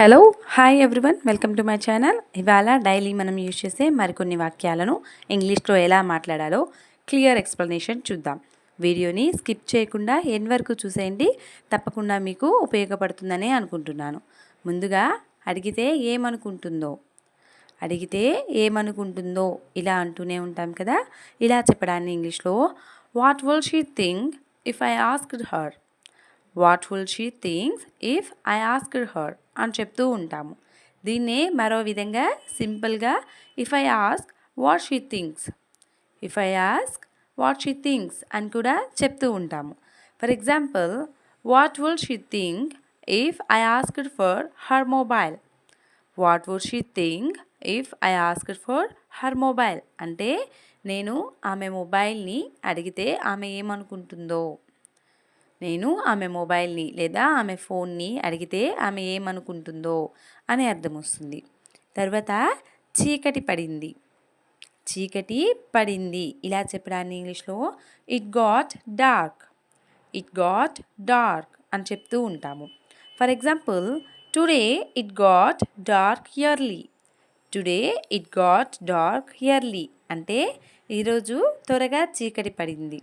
Hello hi everyone welcome to my channel. ఇవాళ daily మనం use చేసే మరికొన్ని వాక్యాలను ఇంగ్లీష్లో ఎలా మాట్లాడాలో క్లియర్ ఎక్స్ప్లెనేషన్ చూద్దాం. వీడియోని స్కిప్ చేయకుండా ఎన్ వరకు చూసేయండి తప్పకుండా మీకు ఉపయోగపడుతుందని అనుకుంటున్నాను. ముందుగా అడిగితే ఏమనుకుంటుందో? అడిగితే ఏమనుకుంటుందో? ఇలా అంటూనే ఉంటాం కదా? ఇలా చెప్పడాన్ని ఇంగ్లీష్లో what will she think if I asked her what will she things if I asked her అని చెప్తూ ఉంటాము. దీన్నే మరో విధంగా సింపుల్గా if I ask what she things if I ask what she things అని కూడా చెప్తూ ఉంటాము. For example what would she think if I asked for her mobile what would she think if I asked for her mobile అంటే నేను ఆమె మొబైల్ని అడిగితే ఆమె ఏమనుకుంటుందో? నేను ఆమె మొబైల్ని లేదా ఆమె ఫోన్ని అడిగితే ఆమె ఏమనుకుంటుందో అని అర్థం వస్తుంది. తర్వాత చీకటి పడింది. చీకటి పడింది. ఇలా చెప్పడాన్ని ఇంగ్లీష్లో it got dark it got dark అని చెప్తూ ఉంటాము. For example today it got dark early today it got dark early అంటే ఈరోజు త్వరగా చీకటి పడింది.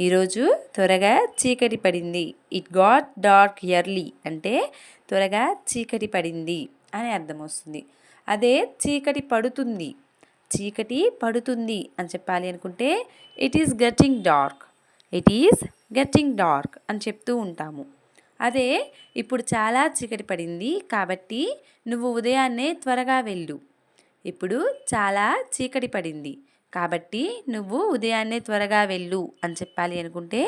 ఈరోజు త్వరగా చీకటి పడింది. ఇట్ గాట్ డార్క్ ఇయర్లీ అంటే త్వరగా చీకటి పడింది అని అర్థం వస్తుంది. అదే చీకటి పడుతుంది. చీకటి పడుతుంది అని చెప్పాలి అనుకుంటే it is getting dark it is getting dark అని చెప్తూ ఉంటాము. అదే ఇప్పుడు చాలా చీకటి పడింది కాబట్టి నువ్వు ఉదయాన్నే త్వరగా వెళ్ళు. ఇప్పుడు చాలా చీకటి పడింది. కాబట్టి నువ్వు ఉదయాన్నే త్వరగా వెళ్ళు అని చెప్పాలి అనుకుంటే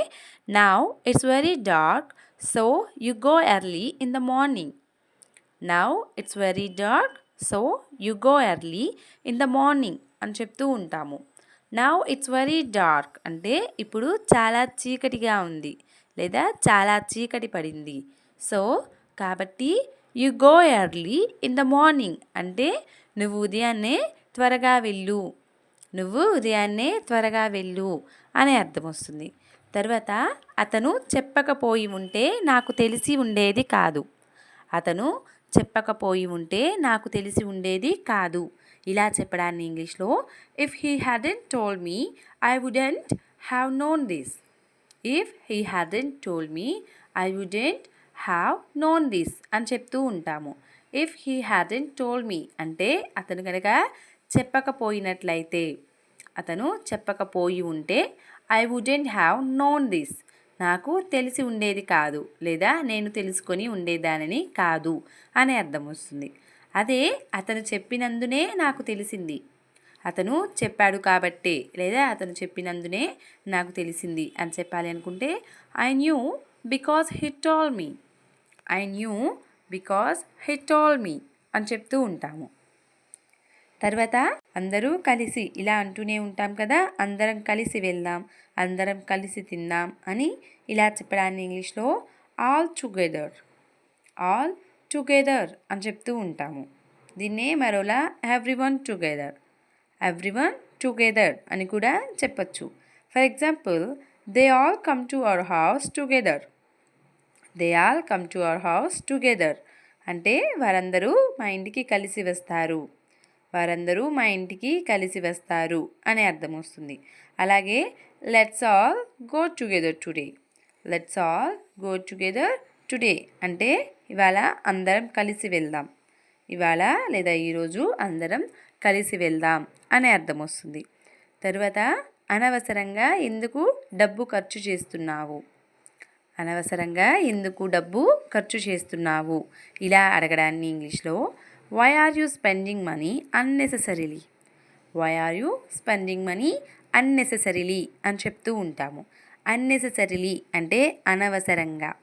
now it's very dark so you go early in the morning now it's very dark so you go early in the morning అని చెప్తూ ఉంటాము. నౌ ఇట్స్ వెరీ డార్క్ అంటే ఇప్పుడు చాలా చీకటిగా ఉంది లేదా చాలా చీకటి పడింది. సో కాబట్టి you go early in the morning అంటే నువ్వు ఉదయాన్నే త్వరగా వెళ్ళు నువ్వు ఉదయాన్నే త్వరగా వెళ్ళు అనే అర్థం వస్తుంది. తర్వాత అతను చెప్పకపోయి ఉంటే నాకు తెలిసి ఉండేది కాదు. అతను చెప్పకపోయి ఉంటే నాకు తెలిసి ఉండేది కాదు. ఇలా చెప్పడాన్ని ఇంగ్లీష్లో if he hadn't told me I wouldn't have known this if he hadn't told me I wouldn't have known this అని చెప్తూ ఉంటాము. If he hadn't told me అంటే అతను కనుక చెప్పకపోయినట్లయితే అతను చెప్పకపోయి ఉంటే I wouldn't have known this నాకు తెలిసి ఉండేది కాదు లేదా నేను తెలుసుకొని ఉండేదానిని కాదు అనే అర్థం వస్తుంది. అదే అతను చెప్పినందునే నాకు తెలిసింది. అతను చెప్పాడు కాబట్టే లేదా అతను చెప్పినందునే నాకు తెలిసింది అని చెప్పాలి అనుకుంటే I knew because hit all me I knew because hit all me అని చెప్తూ ఉంటాము. తర్వాత అందరూ కలిసి ఇలా అంటూనే ఉంటాం కదా అందరం కలిసి వెళ్దాం అందరం కలిసి తిందాం అని ఇలా చెప్పడాన్ని ఇంగ్లీష్లో ఆల్ టుగెదర్ ఆల్ టుగెదర్ అని చెప్తూ ఉంటాము. దీన్నే మరోలా everyone together everyone together అని కూడా చెప్పచ్చు. For example they all come to our house together they all come to our house together అంటే వారందరూ మా ఇంటికి కలిసి వస్తారు. వారందరూ మా ఇంటికి కలిసి వస్తారు అనే అర్థం వస్తుంది. అలాగే let's all go together today let's all go together today అంటే ఇవాళ అందరం కలిసి వెళ్దాం. ఇవాళ లేదా ఈరోజు అందరం కలిసి వెళ్దాం అనే అర్థం వస్తుంది. తరువాత అనవసరంగా ఎందుకు డబ్బు ఖర్చు చేస్తున్నావు? అనవసరంగా ఎందుకు డబ్బు ఖర్చు చేస్తున్నావు? ఇలా అడగడాన్ని ఇంగ్లీష్లో why are you spending money unnecessarily why are you spending money unnecessarily అని చెప్తూ ఉంటాము. అన్నెసెసరీలీ అంటే అనవసరంగా.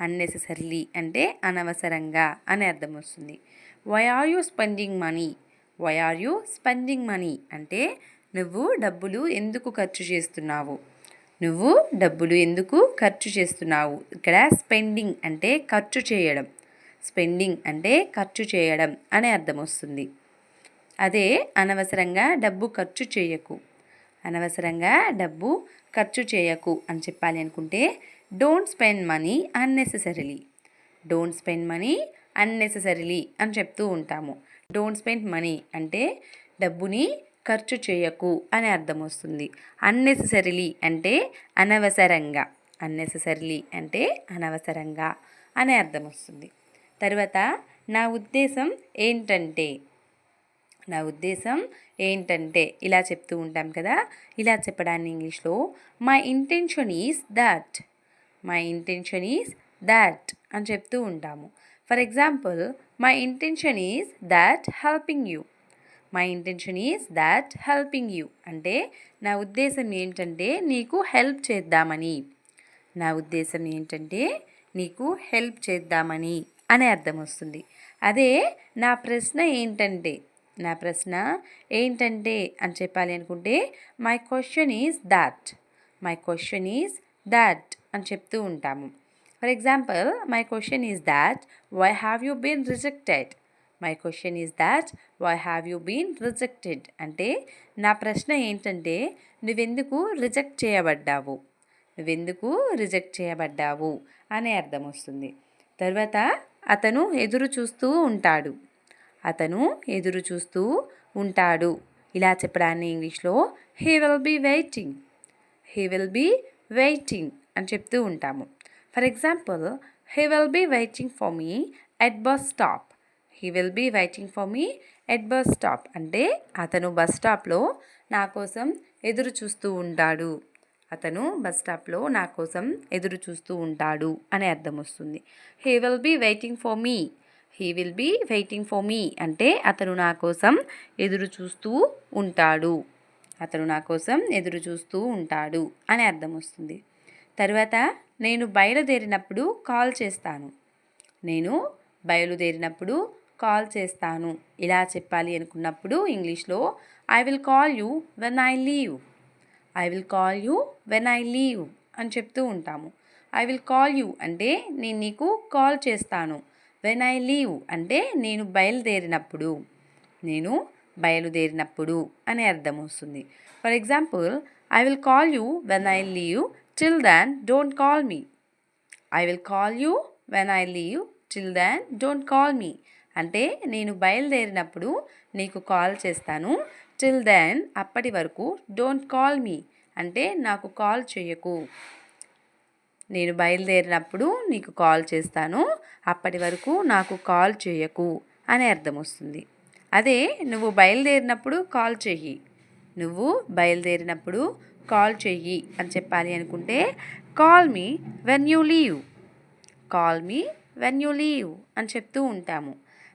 అన్నెసెసరీలీ అంటే అనవసరంగా అని అర్థం వస్తుంది. Why are you spending money why are you spending money అంటే నువ్వు డబ్బులు ఎందుకు ఖర్చు చేస్తున్నావు? నువ్వు డబ్బులు ఎందుకు ఖర్చు చేస్తున్నావు? ఇక్కడ స్పెండింగ్ అంటే ఖర్చు చేయడం. స్పెండింగ్ అంటే ఖర్చు చేయడం అనే అర్థం వస్తుంది. అదే అనవసరంగా డబ్బు ఖర్చు చేయకు. అనవసరంగా డబ్బు ఖర్చు చేయకు అని చెప్పాలి అనుకుంటే don't spend money unnecessarily don't spend money unnecessarily అని చెప్తూ ఉంటాము. డోంట్ స్పెండ్ మనీ అంటే డబ్బుని ఖర్చు చేయకు అని అర్థం వస్తుంది. అన్నెసెసరీలీ అంటే అనవసరంగా. అన్నెసెసరీలీ అంటే అనవసరంగా అనే అర్థం వస్తుంది. తర్వాత నా ఉద్దేశం ఏంటంటే నా ఉద్దేశం ఏంటంటే ఇలా చెప్తూ ఉంటాం కదా ఇలా చెప్పడాన్ని ఇంగ్లీష్లో my intention is that my intention is that అని చెప్తూ ఉంటాము. For example my intention is that helping you my intention is that helping you అంటే నా ఉద్దేశం ఏంటంటే నీకు హెల్ప్ చేద్దామని నా ఉద్దేశం ఏంటంటే నీకు హెల్ప్ చేద్దామని అనే అర్థం వస్తుంది. అదే నా ప్రశ్న ఏంటంటే నా ప్రశ్న ఏంటంటే అని చెప్పాలి అనుకుంటే my question is that my question is that అని చెప్తూ ఉంటాము. For example my question is that why have you been rejected my question is that why have you been rejected అంటే నా ప్రశ్న ఏంటంటే నువ్వెందుకు రిజెక్ట్ చేయబడ్డావు? నువ్వెందుకు రిజెక్ట్ చేయబడ్డావు? అనే అర్థం వస్తుంది. తర్వాత అతను ఎదురు చూస్తూ ఉంటాడు. అతను ఎదురు చూస్తూ ఉంటాడు. ఇలా చెప్పడాన్ని ఇంగ్లీష్లో he will be waiting he will be waiting అని చెప్తూ ఉంటాము. For example he will be waiting for me at bus stop he will be waiting for me at bus stop అంటే అతను బస్ స్టాప్లో నా కోసం ఎదురు చూస్తూ ఉంటాడు. అతను బస్ స్టాప్లో నా కోసం ఎదురు చూస్తూ ఉంటాడు అనే అర్థం వస్తుంది. He will be waiting for me he will be waiting for me అంటే అతను నా కోసం ఎదురు చూస్తూ ఉంటాడు. అతను నా కోసం ఎదురు చూస్తూ ఉంటాడు అని అర్థం వస్తుంది. తర్వాత నేను బయలుదేరినప్పుడు కాల్ చేస్తాను. నేను బయలుదేరినప్పుడు కాల్ చేస్తాను. ఇలా చెప్పాలి అనుకున్నప్పుడు ఇంగ్లీష్లో I will call you when I leave I will call you when I leave అని చెప్తూ ఉంటాము. ఐ విల్ కాల్ యూ అంటే నేను నీకు కాల్ చేస్తాను. వెన్ ఐ లీవ్ అంటే నేను బయలుదేరినప్పుడు. నేను బయలుదేరినప్పుడు అనే అర్థం వస్తుంది. For example I will call you when I leave till then don't call me I will call you when I leave till then don't call me అంటే నేను బయలుదేరినప్పుడు నీకు కాల్ చేస్తాను. టిల్ దెన్ అప్పటి వరకు డోంట్ కాల్ మీ అంటే నాకు call చేయకు నేను బయలుదేరినప్పుడు నీకు కాల్ చేస్తాను అప్పటి వరకు నాకు కాల్ చేయకు అనే అర్థం వస్తుంది. అదే నువ్వు బయలుదేరినప్పుడు కాల్ చెయ్యి. నువ్వు బయలుదేరినప్పుడు కాల్ చెయ్యి అని చెప్పాలి అనుకుంటే call me when you leave. Call me when you leave అని చెప్తూ ఉంటాము.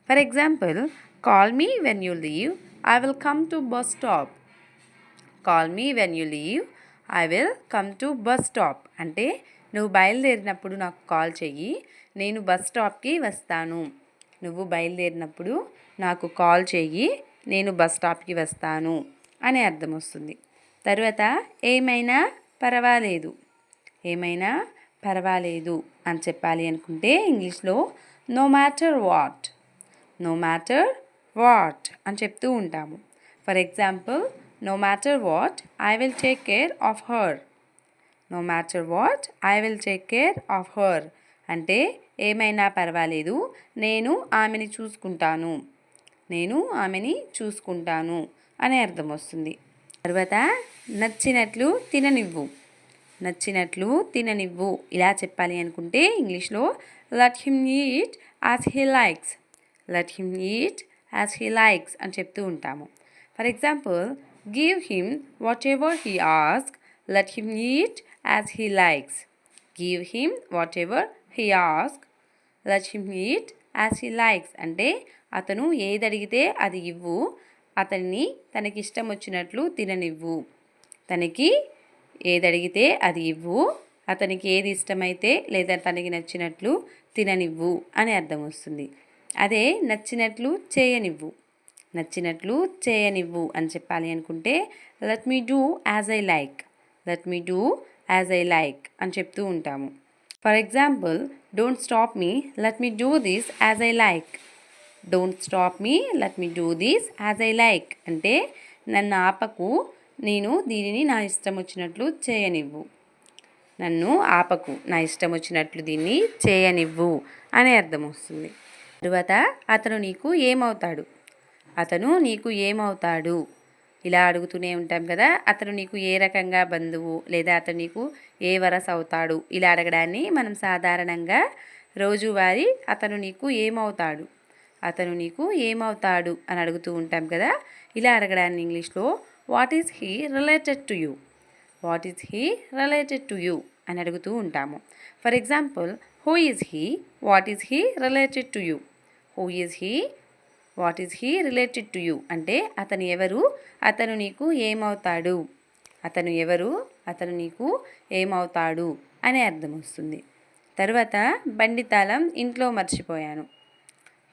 For example call me when you leave I will come to bus stop call me when you leave I will come to bus stop అంటే నువ్వు బయలుదేరినప్పుడు నాకు call చెయ్యి. నేను bus స్టాప్కి వస్తాను. నువ్వు బయలుదేరినప్పుడు నాకు కాల్ చెయ్యి. నేను బస్ స్టాప్కి వస్తాను. అనే అర్థం వస్తుంది. తర్వాత ఏమైనా పర్వాలేదు. ఏమైనా పర్వాలేదు అని చెప్పాలి అనుకుంటే ఇంగ్లీష్లో no matter what no matter what అని చెప్తూ ఉంటాము. For example no matter what I will take care of her no matter what I will take care of her అంటే ఏమైనా పర్వాలేదు నేను ఆమెని చూసుకుంటాను. నేను ఆమెని చూసుకుంటాను అనే అర్థం వస్తుంది. తర్వాత నచ్చినట్లు తిననివ్వు. నచ్చినట్లు తిననివ్వు. ఇలా చెప్పాలి అనుకుంటే ఇంగ్లీష్లో let him eat as he likes let him eat as he likes అని చెప్తూ ఉంటాము. For example give him whatever he ask let him eat as he likes give him whatever he ask let him eat as he likes అంటే అతను ఏది అడిగితే అది ఇవ్వు అతన్ని తనకి ఇష్టం వచ్చినట్లు తిననివ్వు. తనకి ఏది అడిగితే అది ఇవ్వు అతనికి ఏది ఇష్టమైతే లేదా తనకి నచ్చినట్లు తిననివ్వు అని అర్థం వస్తుంది. అదే నచ్చినట్లు చేయనివ్వు. నచ్చినట్లు చేయనివ్వు అని చెప్పాలి అనుకుంటే let me do as I like let me do as I like అని చెప్తూ ఉంటాము. For example don't stop me let me do this as I like don't stop me let me do this as I like అంటే నన్ను ఆపకు. నేను దీనిని నా ఇష్టం వచ్చినట్లు చేయనివ్వు. నన్ను ఆపకు. నా ఇష్టం వచ్చినట్లు దీన్ని చేయనివ్వు అనే అర్థం వస్తుంది. తరువాత అతను నీకు ఏమవుతాడు? అతను నీకు ఏమవుతాడు? ఇలా అడుగుతూనే ఉంటాం కదా అతను నీకు ఏ రకంగా బంధువు లేదా అతను నీకు ఏ వరస అవుతాడు? ఇలా అడగడాన్ని మనం సాధారణంగా రోజువారీ అతను నీకు ఏమవుతాడు? అతను నీకు ఏమవుతాడు? అని అడుగుతూ ఉంటాం కదా ఇలా అడగడాన్ని ఇంగ్లీష్లో what is he related to you? What is he related to you? అని అడుగుతూ ఉంటాము. For example who is he? What is he related to you? Who is he what is he related to you అంటే అతను ఎవరు? అతను నీకు ఏమవుతాడు? అతను ఎవరు? అతను నీకు ఏమవుతాడు? అనే అర్థం వస్తుంది. తర్వాత బండి తాళం ఇంట్లో మర్చిపోయాను.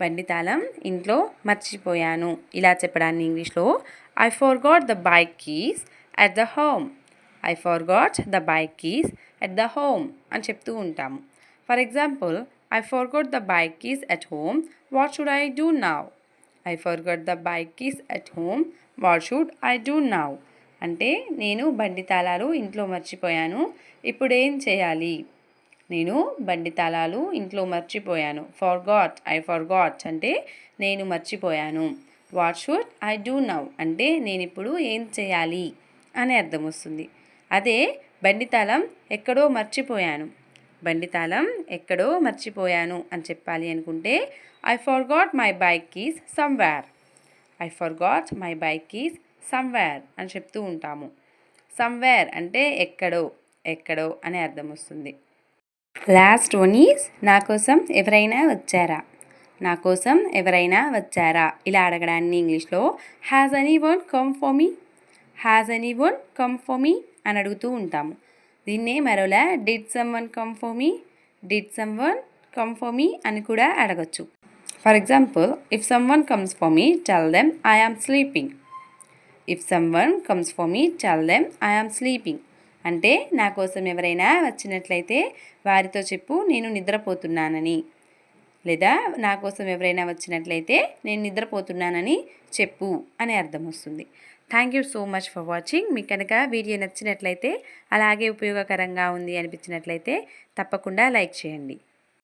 బండి తాళం ఇంట్లో మర్చిపోయాను. ఇలా చెప్పడాన్ని ఇంగ్లీష్లో I forgot the bike keys at the home I forgot the bike keys at the home అని చెప్తూ ఉంటాము. For example I forgot the the bike at at home what should I now? I I the the bike at at home what I I now? Now అంటే నేను బండి తాళాలు ఇంట్లో మర్చిపోయాను. ఇప్పుడు ఏం చేయాలి? నేను బండి తాళాలు ఇంట్లో మర్చిపోయాను. ఫార్గాట్ ఐ ఫార్గాట్ అంటే నేను మర్చిపోయాను. What should I do now అంటే నేను ఇప్పుడు ఏం చేయాలి? అనే అర్థం వస్తుంది. అదే బండి తాళం ఎక్కడో మర్చిపోయాను. బండి తాళం ఎక్కడో మర్చిపోయాను అని చెప్పాలి అనుకుంటే I forgot my bike keys somewhere I forgot my bike keys somewhere అని చెప్తూ ఉంటాము. సమ్వేర్ అంటే ఎక్కడో ఎక్కడో అనే అర్థం వస్తుంది. లాస్ట్ వన్ ఈజ్ నా కోసం ఎవరైనా వచ్చారా? నా కోసం ఎవరైనా వచ్చారా? ఇలా అడగడాన్ని ఇంగ్లీష్లో has anyone come for me has anyone come for me అని అడుగుతూ ఉంటాము. దీన్నే మరోలా did someone come for me did someone come for me అని కూడా అడగచ్చు. For example if someone comes for me tell them I am sleeping if someone comes for me tell them I am sleeping అంటే నా కోసం ఎవరైనా వచ్చినట్లయితే వారితో చెప్పు నేను నిద్రపోతున్నానని. లేదా నా కోసం ఎవరైనా వచ్చినట్లయితే నేను నిద్రపోతున్నానని చెప్పు అనే అర్థం వస్తుంది. Thank you so much for watching మీకు కనుక వీడియో నచ్చినట్లయితే అలాగే ఉపయోగకరంగా ఉంది అనిపించినట్లయితే తప్పకుండా లైక్ చేయండి.